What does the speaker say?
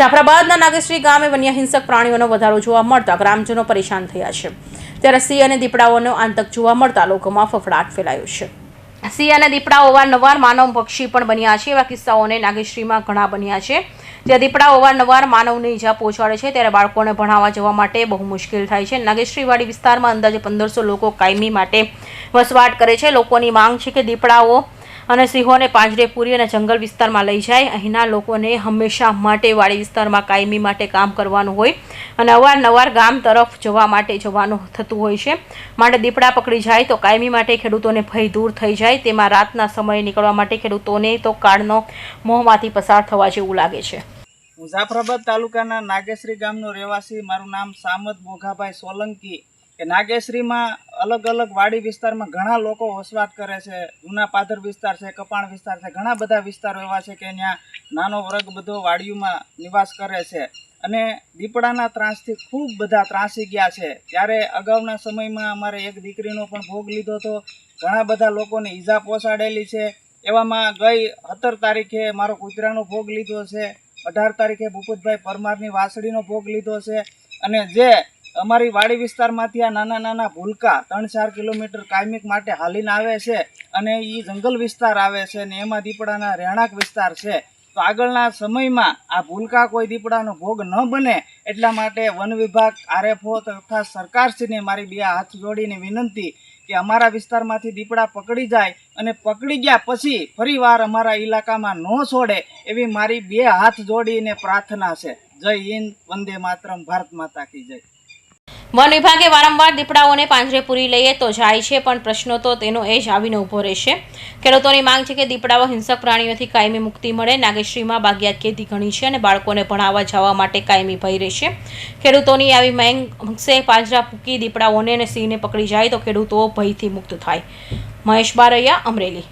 જાફરાબાદના નાગેશ્રી ગામે વન્ય હિંસક પ્રાણીઓનો વધારો જોવા મળતા ગ્રામજનો પરેશાન થયા છે. ત્યારે સિંહ અને દીપડાઓનો આતંક જોવા મળતા લોકોમાં ફફડાટ ફેલાયો છે. સિંહ અને દીપડાઓ અવારનવાર માનવ પક્ષી પણ બન્યા છે. એવા કિસ્સાઓને નાગેશ્રીમાં ઘણા બન્યા છે. જ્યાં દીપડા અવારનવાર માનવને ઈજા પહોંચાડે છે, ત્યારે બાળકોને ભણાવવા જવા માટે બહુ મુશ્કેલ થાય છે. નાગેશ્રીવાડી વિસ્તારમાં અંદાજે પંદરસો લોકો કાયમી માટે વસવાટ કરે છે. લોકોની માંગ છે કે દીપડાઓ અને સિંહોને પાંજરે પૂરી અને જંગલ વિસ્તારમાં લઈ જાય. અહીંના લોકોને હંમેશા માટે વાડી વિસ્તારમાં કાયમી માટે કામ કરવાનું હોય અને અવારનવાર ગામ તરફ જવા માટે જવાનું થતું હોય છે. માટે દીપડા પકડી જાય તો કાયમી માટે ખેડૂતોને ભય દૂર થઈ જાય. તેમાં રાતના સમયે નીકળવા માટે ખેડૂતોને તો કાળનો મોંમાંથી પસાર થવા જેવું લાગે છે. મુઝાફરાબાદ તાલુકાના નાગેશ્રી ગામનો રહેવાસી, મારું નામ સામદ મોઘાભાઈ સોલંકી. કે નાગેશ્રીમાં અલગ અલગ વાડી વિસ્તારમાં ઘણા લોકો વસવાટ કરે છે, જૂના પાદર વિસ્તાર છે, કપાણ વિસ્તાર છે, ઘણા બધા વિસ્તારો એવા છે કે ત્યાં નાનો વર્ગ બધો વાડીઓમાં નિવાસ કરે છે. અને દીપડાના ત્રાસથી ખૂબ બધા ત્રાસી ગયા છે. ત્યારે અગાઉના સમયમાં અમારે એક દીકરીનો પણ ભોગ લીધો હતો. ઘણા બધા લોકોને ઈજા પહોંચાડેલી છે. એવામાં ગઈ સત્તર તારીખે મારો કૂતરાનો ભોગ લીધો છે. અઢાર તારીખે ભૂપતભાઈ પરમારની વાસળીનો ભોગ લીધો છે. અને જે અમારી વાડી વિસ્તારમાંથી આ નાના નાના ભૂલકા ત્રણ ચાર કિલોમીટર કાયમિક માટે હાલીને આવે છે અને એ જંગલ વિસ્તાર આવે છે અને એમાં દીપડાના રહેણાંક વિસ્તાર છે. તો આગળના સમયમાં આ ભૂલકા કોઈ દીપડાનો ભોગ ન બને એટલા માટે વન વિભાગ, આરએફઓ તથા સરકારશ્રીને મારી બે હાથ જોડીને વિનંતી કે અમારા વિસ્તારમાંથી દીપડા પકડી જાય અને પકડી ગયા પછી ફરીવાર અમારા ઇલાકામાં ન છોડે એવી મારી બે હાથ જોડીને પ્રાર્થના છે. જય હિન્દ, વંદે માતરમ, ભારત માતા કી જય. વન વિભાગે વારંવાર દીપડાઓને પાંજરે પૂરી લઈએ તો જાય છે, પણ પ્રશ્નો તો તેનો એ જ આવીને ઊભો રહેશે. ખેડૂતોની માંગ છે કે દીપડાઓ હિંસક પ્રાણીઓથી કાયમી મુક્તિ મળે. નાગેશ્રીમાં બાગિયાત ખેતી ઘણી છે અને બાળકોને ભણાવવા જવા માટે કાયમી ભય રહેશે. ખેડૂતોની આવી માંગ છે પાંજરા પૂકી દીપડાઓને અને સિંહને પકડી જાય તો ખેડૂતો ભયથી મુક્ત થાય. મહેશ બારૈયા, અમરેલી.